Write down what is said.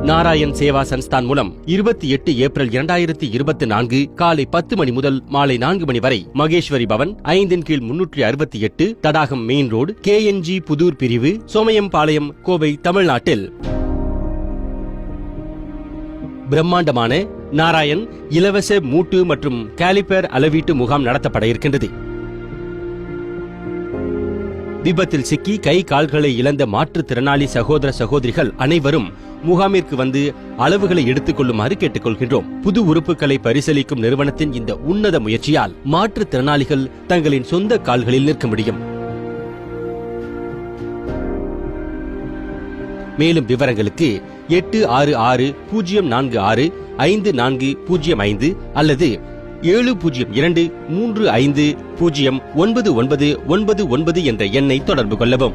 நாராயண் சேவா சன்ஸ்தான் மூலம் இருபத்தி எட்டு ஏப்ரல் இரண்டாயிரத்தி இருபத்தி நான்கு காலை பத்து மணி முதல் மாலை நான்கு மணி வரை மகேஸ்வரி பவன் ஐந்தின் கீழ் முன்னூற்றி அறுபத்தி எட்டு Thadagam main road KNG Pudur பிரிவு சோமயம்பாளையம் கோவை தமிழ்நாட்டில். பிரம்மாண்டமான நாராயண் இலவச மூட்டு மற்றும் காலிபர் அளவீட்டு முகாம் நடத்தப்பட இருக்கின்றது. விபத்தில் சிக்கி கை கால்களை இழந்த மாற்றுத்திறனாளி சகோதர சகோதரிகள் அனைவரும் முகாமிற்கு வந்து அளவுகளை எடுத்துக் கொள்ளுமாறு கேட்டுக்கொள்கின்றோம். புது உறுப்புகளை பரிசீலிக்கும் நிறுவனத்தின் இந்த உன்னத முயற்சியால் மாற்றுத்திறனாளிகள் தங்களின் சொந்த கால்களில் நிற்க முடியும். மேலும் விவரங்களுக்கு எட்டு ஆறு ஆறு பூஜ்ஜியம் நான்கு ஆறு ஐந்து நான்கு பூஜ்ஜியம் ஐந்து அல்லது ஏழு பூஜ்ஜியம் இரண்டு மூன்று ஐந்து பூஜ்ஜியம் ஒன்பது ஒன்பது ஒன்பது ஒன்பது என்ற எண்ணை தொடர்பு கொள்ளவும்.